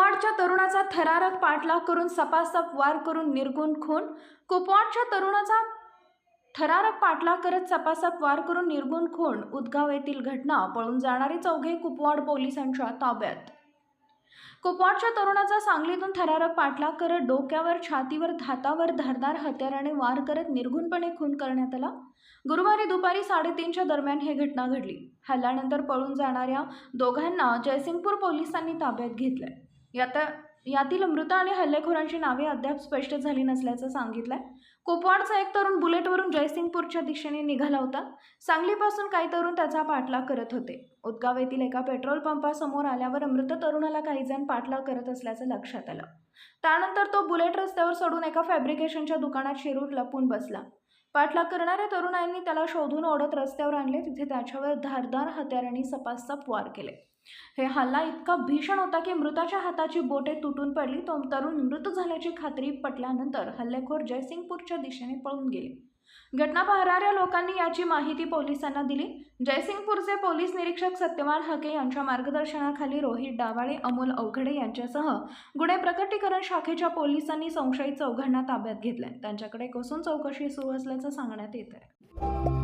तरुणाचा थरारक पाठलाग करून सपासप वार करून निर्गुण खून? कुपवाडच्या तरुणाचा थरारक पाठलाग करत सपासप वार करून निर्गुण खून? उदगाव येथील घटना पळून जाणारे चौघे कुपवाड पोलिसांच्या ताब्यात. कुपवाडच्या तरुणाचा सांगलीतून थरारक पाठलाग करत डोक्यावर छातीवर धातावर धारदार हत्याराने वार करत निर्घुणपणे खून करण्यात आला. गुरुवारी दुपारी साडेतीनच्या दरम्यान ही घटना घडली. हल्ल्यानंतर पळून जाणाऱ्या दोघांना जयसिंगपूर पोलिसांनी ताब्यात घेतलंय. यात यातील मृत आणि हल्लेखोरांची नावे अद्याप स्पष्ट झाली नसल्याचं सांगितलं आहे कुपवाडचा एक तरुण बुलेटवरून जयसिंगपूरच्या दिशेने निघाला होता. सांगलीपासून काही तरुण त्याचा पाठलाग करत होते. उदगाव येथील एका पेट्रोल पंपासमोर आल्यावर मृत तरुणाला काही जण पाठलाग करत असल्याचं लक्षात आलं. त्यानंतर तो बुलेट रस्त्यावर सोडून एका फॅब्रिकेशनच्या दुकानात शिरूर लपून बसला. पाठलाग करणाऱ्या तरुणांनी त्याला शोधून ओढत रस्त्यावर आणले. तिथे त्याच्यावर धारदार हत्यारांनी सपासप वार केले. हे हल्ला इतका भीषण होता की मृताच्या हाताची बोटे तुटून पडली. तो तरुण मृत झाल्याची खात्री पटल्यानंतर हल्लेखोर जयसिंगपूरच्या दिशेने पळून गेले. घटना पाहणाऱ्या लोकांनी याची माहिती पोलिसांना दिली. जयसिंगपूरचे पोलीस निरीक्षक सत्यवान हके यांच्या मार्गदर्शनाखाली रोहित डावाळे अमोल अवघडे यांच्यासह गुन्हे प्रकटीकरण शाखेच्या पोलिसांनी संशयित चौघांना ताब्यात घेतलंय. त्यांच्याकडे कसून चौकशी सुरू असल्याचं सांगण्यात येत आहे